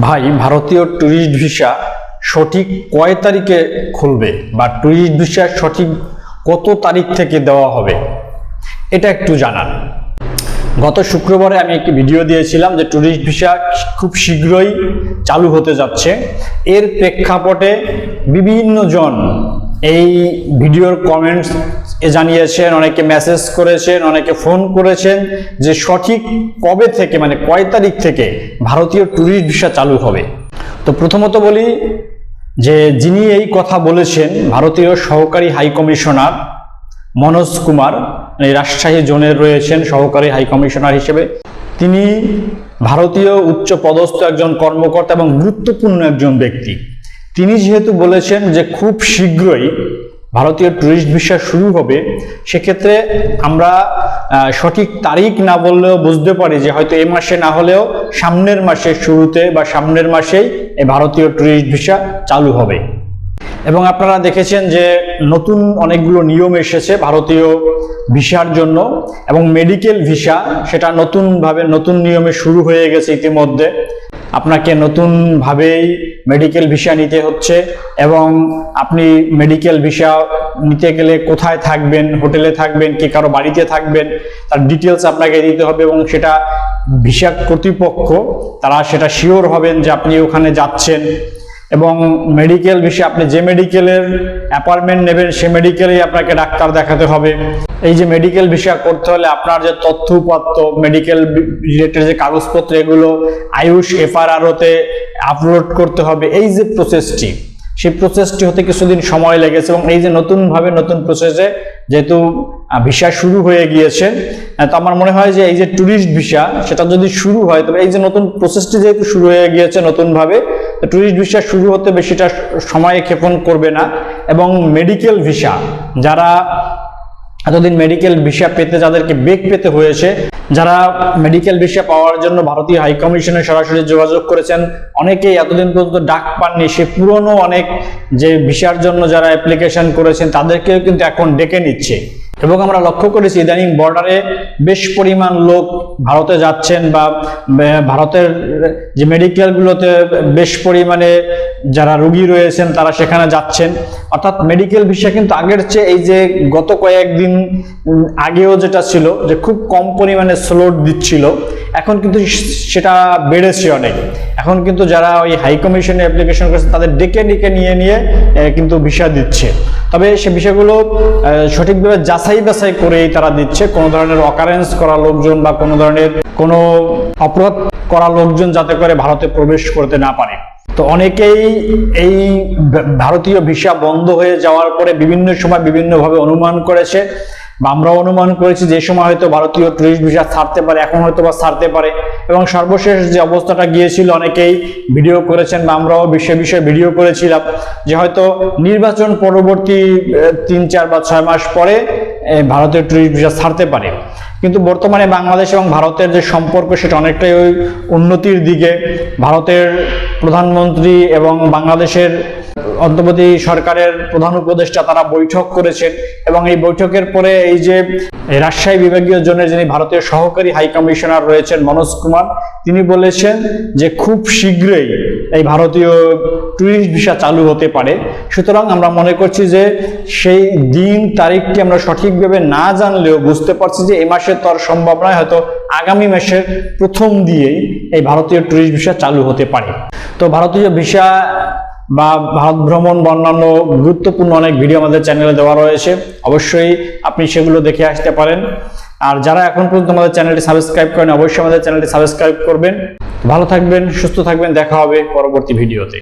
ভাই, ভারতীয় tourist visa সঠিক কয় তারিখে খুলবে বা ট্যুরিস্ট ভিসা সঠিক কত তারিখ থেকে দেওয়া হবে, এটা একটু জানান। গত শুক্রবারে আমি একটি ভিডিও দিয়েছিলাম যে ট্যুরিস্ট ভিসা খুব শীঘ্রই চালু হতে যাচ্ছে। এর প্রেক্ষাপটে বিভিন্ন জন এই ভিডিওর কমেন্টস জানিয়েছেন, অনেকে মেসেজ করেছেন, অনেকে ফোন করেছেন যে সঠিক কবে থেকে মানে কয় তারিখ থেকে ভারতীয় ট্যুরিস্ট ভিসা চালু হবে। তো প্রথমত বলি যে যিনি এই কথা বলেছেন, ভারতীয় সহকারী হাই কমিশনার মনোজ কুমার রাজশাহী জোনের রয়েছেন সহকারী হাই কমিশনার হিসেবে, তিনি ভারতীয় উচ্চ পদস্থ একজন কর্মকর্তা এবং গুরুত্বপূর্ণ একজন ব্যক্তি। তিনি যেহেতু বলেছেন যে খুব শীঘ্রই ভারতীয় ট্যুরিস্ট ভিসা শুরু হবে, সেক্ষেত্রে আমরা সঠিক তারিখ না বললেও বুঝতে পারি যে হয়তো এই মাসে না হলেও সামনের মাসের শুরুতে বা সামনের মাসেই এই ভারতীয় ট্যুরিস্ট ভিসা চালু হবে। এবং আপনারা দেখেছেন যে নতুন অনেকগুলো নিয়ম এসেছে ভারতীয় ভিসার জন্য এবং মেডিকেল ভিসা সেটা নতুনভাবে নতুন নিয়মে শুরু হয়ে গেছে ইতিমধ্যে। আপনাকে নতুনভাবেই মেডিকেল ভিসা নিতে হচ্ছে এবং আপনি মেডিকেল ভিসা নিতে গেলে কোথায় থাকবেন হোটেলে থাকবেন, কে কারও বাড়িতে থাকবেন, তার ডিটেলস আপনাকে দিতে হবে এবং সেটা ভিসা কর্তৃপক্ষ, তারা সেটা শিওর হবেন যে আপনি ওখানে যাচ্ছেন। এবং মেডিকেল বিষয়ে আপনি যে মেডিকেলের অ্যাপয়েন্টমেন্ট নেবেন, সে মেডিকেলেই আপনাকে ডাক্তার দেখাতে হবে। এই যে মেডিকেল বিষয় করতে হলে আপনার যে তথ্য উপাত্ত মেডিকেল রিলেটেড যে কাগজপত্র, এগুলো আয়ুষ এফআরআরওতে আপলোড করতে হবে। এই যে প্রসেসটি সেই প্রসেসটি হতে কিছুদিন সময় লেগেছে এবং এই যে নতুনভাবে নতুন প্রসেসে যেহেতু ভিসা শুরু হয়ে গিয়েছে তো আমার মনে হয় যে এই যে ট্যুরিস্ট ভিসা সেটা যদি শুরু হয়, তবে এই যে নতুন প্রসেসটি যেহেতু শুরু হয়ে গিয়েছে নতুনভাবে ট্যুরিস্ট ভিসা শুরু হতে বেশিটা সময় ক্ষেপণ করবে না। এবং মেডিকেল ভিসা যারা এতদিন মেডিকেল ভিসা পেতে, যাদেরকে বেগ পেতে হয়েছে, যারা মেডিকেল ভিসা পাওয়ার জন্য ভারতীয় হাই কমিশনে সরাসরি যোগাযোগ করেছেন, অনেকেই এতদিন পর্যন্ত ডাক পাননি। সে পুরনো অনেক যে ভিসার জন্য যারা অ্যাপ্লিকেশন করেছেন, তাদেরকেও কিন্তু এখন ডেকে নিচ্ছে। এবং আমরা লক্ষ্য করেছি ইদানিং বর্ডারে বেশ পরিমাণ লোক ভারতে যাচ্ছেন বা ভারতের যে মেডিকেলগুলোতে বেশ পরিমাণে যারা রুগী রয়েছেন তারা সেখানে যাচ্ছেন। অর্থাৎ মেডিকেল ভিসা কিন্তু আগের চেয়ে এই যে গত কয়েকদিন আগেও যেটা ছিল যে খুব কম পরিমাণে স্লোট দিচ্ছিল, এখন কিন্তু সেটা বেড়েছে অনেক। এখন কিন্তু যারা ওই হাই কমিশনে অ্যাপ্লিকেশন করেছে, তাদের ডেকে ডেকে নিয়ে নিয়ে কিন্তু ভিসা দিচ্ছে। তবে সে বিষয়গুলো সঠিকভাবে যাচাই বাছাই করেই তারা দিচ্ছে। কোনো ধরনের অকারেন্স করা লোকজন বা কোনো ধরনের কোনো অপরাধ করা লোকজন যাতে করে ভারতে প্রবেশ করতে না পারে। তো অনেকেই এই ভারতীয় ভিসা বন্ধ হয়ে যাওয়ার পরে বিভিন্ন সময় বিভিন্নভাবে অনুমান করেছে। আমরা অনুমান করেছি যে সময় হয়তো ভারতীয় টুরিস্ট ভিসা ছাড়তে পারে, এখন হয়তো বা ছাড়তে পারে। এবং সর্বশেষ যে অবস্থাটা গিয়েছিল, অনেকেই ভিডিও করেছেন বা আমরাও বিষয়ে বিষয়ে ভিডিও করেছিলাম যে হয়তো নির্বাচন পরবর্তী তিন, চার বা ছয় মাস পরে ভারতীয় টুরিস্ট ভিসা ছাড়তে পারে। কিন্তু বর্তমানে বাংলাদেশ এবং ভারতের যে সম্পর্ক, সেটা অনেকটাই ওই উন্নতির দিকে। ভারতের প্রধানমন্ত্রী এবং বাংলাদেশের অন্তর্বর্তী সরকারের প্রধান উপদেষ্টা তারা বৈঠক করেছেন এবং এই বৈঠকের পরে এই যে রাজশাহী বিভাগীয় জোনের যিনি ভারতীয় সহকারী হাই কমিশনার রয়েছেন মনোজ কুমার, তিনি বলেছেন যে খুব শীঘ্রই এই ভারতীয় টুরিস্ট ভিসা চালু হতে পারে। সুতরাং আমরা মনে করছি যে সেই দিন তারিখটি আমরা সঠিকভাবে না জানলেও বুঝতে পারছি যে এ মাসে তো আর সম্ভব নয়, হয়তো আগামী মাসের প্রথম দিয়েই এই ভারতীয় টুরিস্ট ভিসা চালু হতে পারে। তো ভারতীয় ভিসা বা ভারত ভ্রমণ বা অন্যান্য গুরুত্বপূর্ণ অনেক ভিডিও আমাদের চ্যানেলে দেওয়া রয়েছে। অবশ্যই আপনি সেগুলো দেখে আসতে পারেন। আর যারা এখন পর্যন্ত আমাদের চ্যানেলটি সাবস্ক্রাইব করেন অবশ্যই আমাদের চ্যানেলটি সাবস্ক্রাইব করবেন। ভালো থাকবেন, সুস্থ থাকবেন, দেখা হবে পরবর্তী ভিডিওতে